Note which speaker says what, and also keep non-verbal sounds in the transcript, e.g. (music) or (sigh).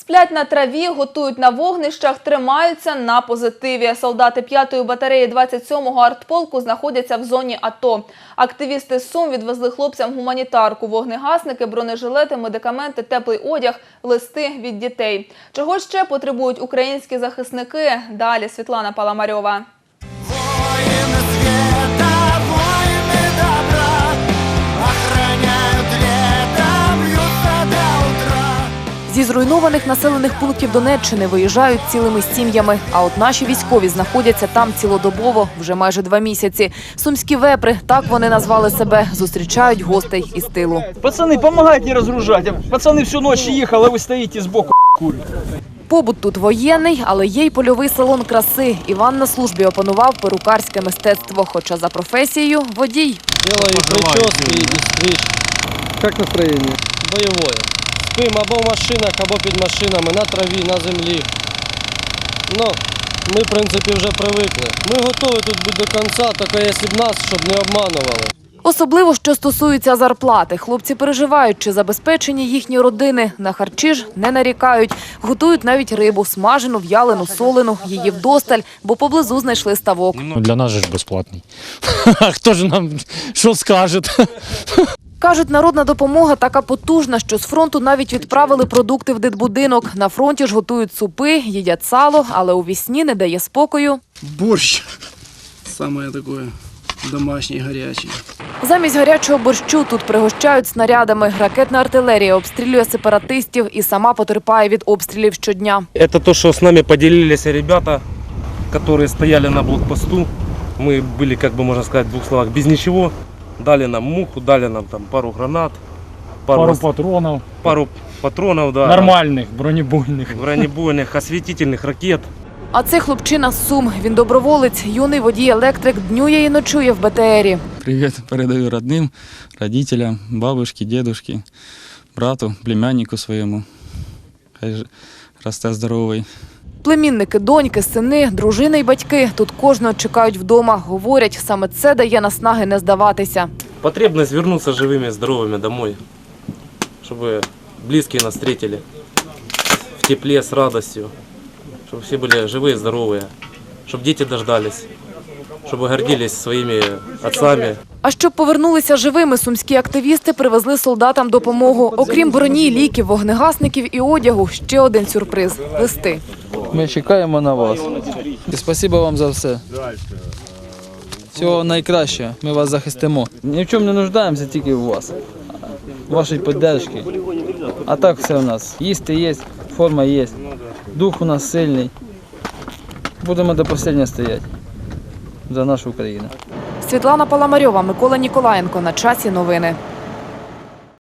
Speaker 1: Сплять на траві, готують на вогнищах, тримаються на позитиві. Солдати 5-ї батареї 27-го артполку знаходяться в зоні АТО. Активісти Сум відвезли хлопцям гуманітарку, вогнегасники, бронежилети, медикаменти, теплий одяг, листи від дітей. Чого ще потребують українські захисники? Далі Світлана Паламарьова.
Speaker 2: Зі зруйнованих населених пунктів Донеччини виїжджають цілими сім'ями. А от наші військові знаходяться там цілодобово вже майже два місяці. Сумські вепри, так вони назвали себе, зустрічають гостей із тилу.
Speaker 3: Пацаны, помогайте не разгружать. Пацаны всю ночь ехал, а вы стоите сбоку курите.
Speaker 2: Побут тут воєнний, але є й польовий салон краси. Іван на службі опанував перукарське мистецтво, хоча за професією водій.
Speaker 4: Делаю прически и стриж
Speaker 3: Как настроение?
Speaker 4: бойовое. Спим або в машинах, або під машинами, на траві, на землі. Ну, ми, в принципі, вже привикли. Ми готові тут бути до кінця, тільки якщо б нас, щоб не обманували.
Speaker 2: Особливо, що стосується зарплати. Хлопці переживають, чи забезпечені їхні родини. На харчі ж не нарікають. Готують навіть рибу, смажену, в'ялену, солену, її вдосталь, бо поблизу знайшли ставок.
Speaker 5: Ну, для нас же ж безплатний. (laughs) Хто ж нам що скаже?
Speaker 2: Кажуть, народна допомога така потужна, що з фронту навіть відправили продукти в дитбудинок. На фронті ж готують супи, їдять сало, але у вісні не дає спокою.
Speaker 6: борщ. Самое такое домашний, горячий.
Speaker 2: Замість гарячого борщу тут пригощають снарядами. Ракетна артилерія обстрілює сепаратистів і сама потерпає від обстрілів щодня.
Speaker 7: Это то, что с нами поделились ребята, которые стояли на блокпосту. Мы были, как бы можно сказать, в двух словах, без ничего. Дали нам муху, дали нам там пару гранат, пару,
Speaker 5: Пару
Speaker 7: ос-
Speaker 5: патронів,
Speaker 7: пару патронов, да,
Speaker 5: нормальних, бронебойних.
Speaker 7: бронебойных, осветительных ракет.
Speaker 2: А це хлопчина з Сум. Він доброволець, юний водій-електрик, днює і ночує в БТРі.
Speaker 8: Привет передаю родным, родителям, бабушке, дедушке, брату, племяннику своєму. Хай ж- росте здоровий.
Speaker 2: Племінники, доньки, сини, дружини й батьки тут кожного чекають вдома. Говорять, саме це дає наснаги не здаватися.
Speaker 7: Потребность вернуться живыми, здоровыми домой, чтобы близкие нас встретили в тепле, с радостью, чтобы все были живые, здоровые, чтобы дети дождались, чтобы гордились своими отцами,
Speaker 2: А щоб повернулися живими, сумські активісти привезли солдатам допомогу. Окрім броні, ліків, вогнегасників і одягу, ще один сюрприз листи.
Speaker 3: Ми чекаємо на вас.
Speaker 9: І Спасибо вам за все. Всього найкращого. Ми вас захистимо.
Speaker 3: Ні в чому не нуждаємося, тільки в вас. Вашої підтримки. А так все у нас. Їсти є, форма є. Дух у нас сильний. Будемо до останнього стояти. За нашу Україну.
Speaker 2: Світлана Паламарьова, Микола Ніколаєнко. На часі новини.